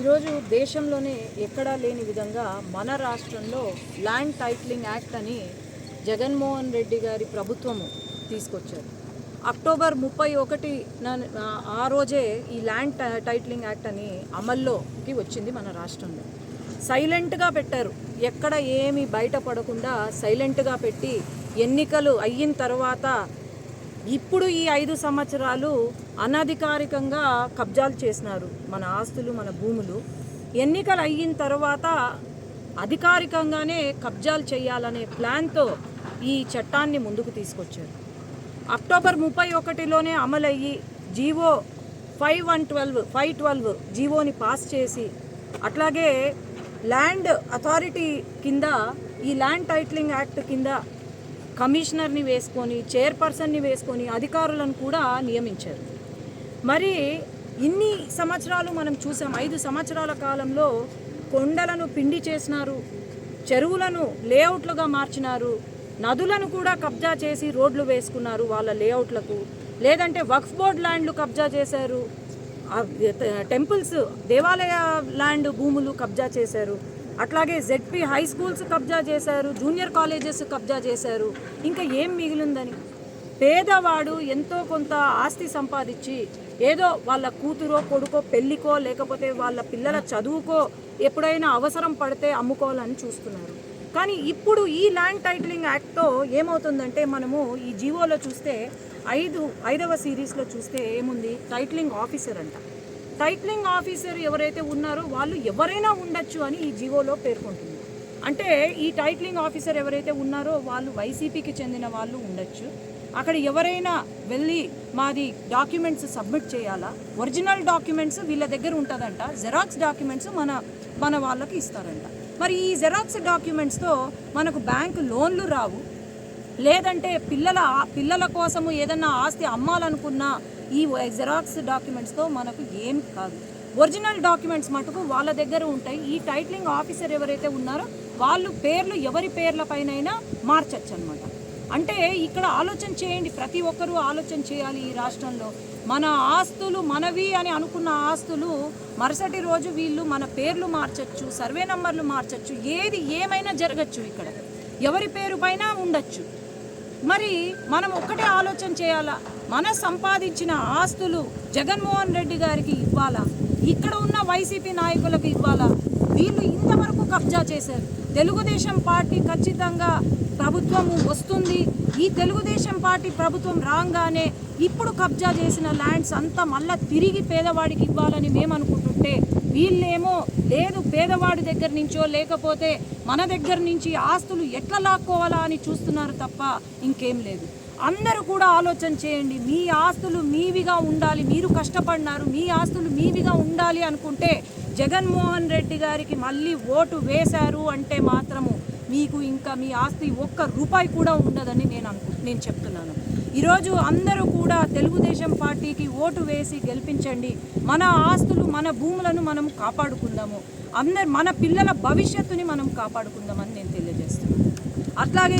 ఈరోజు దేశంలోనే ఎక్కడా లేని విధంగా మన రాష్ట్రంలో ల్యాండ్ టైటిలింగ్ యాక్ట్ అని జగన్మోహన్ రెడ్డి గారి ప్రభుత్వము తీసుకొచ్చారు. అక్టోబర్ ముప్పై ఒకటి ఆ రోజే ఈ ల్యాండ్ టైటిలింగ్ యాక్ట్ అని అమల్లోకి వచ్చింది మన రాష్ట్రంలో. సైలెంట్గా పెట్టారు. ఎక్కడ ఏమి బయటపడకుండా సైలెంట్గా పెట్టి ఎన్నికలు అయిన తర్వాత ఇప్పుడు ఈ ఐదు సంవత్సరాలు అనధికారికంగా కబ్జాలు చేసినారు మన ఆస్తులు మన భూములు. ఎన్నికలు అయిన తర్వాత అధికారికంగానే కబ్జాలు చేయాలనే ప్లాన్తో ఈ చట్టాన్ని ముందుకు తీసుకొచ్చారు. అక్టోబర్ ముప్పై ఒకటిలోనే అమలయ్యి GO five one twelve five twelve జీవోని పాస్ చేసి అట్లాగే ల్యాండ్ అథారిటీ కింద ఈ ల్యాండ్ టైటిలింగ్ యాక్ట్ కింద కమిషనర్ని వేసుకొని చైర్పర్సన్ని వేసుకొని అధికారులను కూడా నియమించారు. మరి ఇన్ని సంవత్సరాలు మనం చూసాం ఐదు సంవత్సరాల కాలంలో కొండలను పిండి చేసినారు చెరువులను లేఅవుట్లుగా మార్చినారు నదులను కూడా కబ్జా చేసి రోడ్లు వేసుకున్నారు వాళ్ళ లేఅవుట్లకు. లేదంటే వక్ఫ్ బోర్డ్ ల్యాండ్లు కబ్జా చేశారు టెంపుల్స్ దేవాలయ ల్యాండ్ భూములు కబ్జా చేశారు. అట్లాగే జెడ్పీ హై స్కూల్స్ కబ్జా చేశారు జూనియర్ కాలేజెస్ కబ్జా చేశారు. ఇంకా ఏం మిగిలిందని? పేదవాడు ఎంతో కొంత ఆస్తి సంపాదించి ఏదో వాళ్ళ కూతురో కొడుకో పెళ్ళికో లేకపోతే వాళ్ళ పిల్లల చదువుకో ఎప్పుడైనా అవసరం పడితే అమ్ముకోవాలని చూస్తున్నారు. కానీ ఇప్పుడు ఈ ల్యాండ్ టైటిలింగ్ యాక్ట్తో ఏమవుతుందంటే మనము ఈ జీవోలో చూస్తే ఐదు ఐదవ సిరీస్లో చూస్తే ఏముంది? టైటిలింగ్ ఆఫీసర్ అంట. టైటిలింగ్ ఆఫీసర్ ఎవరైతే ఉన్నారో వాళ్ళు ఎవరైనా ఉండొచ్చు అని ఈ జీవోలో పేర్కొంటుంది. అంటే ఈ టైటిలింగ్ ఆఫీసర్ ఎవరైతే ఉన్నారో వాళ్ళు వైసీపీకి చెందిన వాళ్ళు ఉండొచ్చు. అక్కడ ఎవరైనా వెళ్ళి మాది డాక్యుమెంట్స్ సబ్మిట్ చేయాలా? ఒరిజినల్ డాక్యుమెంట్స్ వీళ్ళ దగ్గర ఉంటుందంట. జెరాక్స్ డాక్యుమెంట్స్ మన మన వాళ్ళకి ఇస్తారంట. మరి ఈ జెరాక్స్ డాక్యుమెంట్స్తో మనకు బ్యాంకు లోన్లు రావు. లేదంటే పిల్లల పిల్లల కోసము ఏదన్నా ఆస్తి అమ్మాలనుకున్నా ఈ జెరాక్స్ డాక్యుమెంట్స్తో మనకు ఏం కాదు. ఒరిజినల్ డాక్యుమెంట్స్ మటుకు వాళ్ళ దగ్గర ఉంటాయి. ఈ టైటిలింగ్ ఆఫీసర్ ఎవరైతే ఉన్నారో వాళ్ళు పేర్లు ఎవరి పేర్ల పైనైనా మార్చచ్చు అనమాట అంటే ఇక్కడ ఆలోచన చేయండి. ప్రతి ఒక్కరూ ఆలోచన చేయాలి ఈ రాష్ట్రంలో. మన ఆస్తులు మనవి అని అనుకున్న ఆస్తులు మరుసటి రోజు వీళ్ళు మన పేర్లు మార్చచ్చు సర్వే నంబర్లు మార్చచ్చు ఏది ఏమైనా జరగచ్చు ఇక్కడ. ఎవరి పేరు పైన ఉండొచ్చు. మరి మనం ఒక్కటే ఆలోచన చేయాలా? మన సంపాదించిన ఆస్తులు జగన్మోహన్ రెడ్డి గారికి ఇవ్వాలా? ఇక్కడ ఉన్న వైసీపీ నాయకులకు ఇవ్వాలా? వీళ్ళు ఇంతవరకు కబ్జా చేశారు. తెలుగుదేశం పార్టీ ఖచ్చితంగా ప్రభుత్వము వస్తుంది. ఈ తెలుగుదేశం పార్టీ ప్రభుత్వం రాగానే ఇప్పుడు కబ్జా చేసిన ల్యాండ్స్ అంతా మళ్ళా తిరిగి పేదవాడికి ఇవ్వాలని మేము అనుకుంటుంటే వీళ్ళేమో లేదు పేదవాడి దగ్గర నుంచో లేకపోతే మన దగ్గర నుంచి ఆస్తులు ఎట్లా లాక్కోవాలా అని చూస్తున్నారు తప్ప ఇంకేం లేదు. అందరూ కూడా ఆలోచన చేయండి. మీ ఆస్తులు మీవిగా ఉండాలి. మీరు కష్టపడినారు. మీ ఆస్తులు మీవిగా ఉండాలి అనుకుంటే జగన్మోహన్ రెడ్డి గారికి మళ్ళీ ఓటు వేశారు అంటే మాత్రము మీకు ఇంకా మీ ఆస్తి ఒక్క రూపాయి కూడా ఉండదని నేను అనుకు నేను చెప్తున్నాను. ఈరోజు అందరూ కూడా తెలుగుదేశం పార్టీకి ఓటు వేసి గెలిపించండి. మన ఆస్తులు మన భూములను మనం కాపాడుకుందాము. అందరు మన పిల్లల భవిష్యత్తుని మనం కాపాడుకుందామని నేను తెలియజేస్తున్నాను. అట్లాగే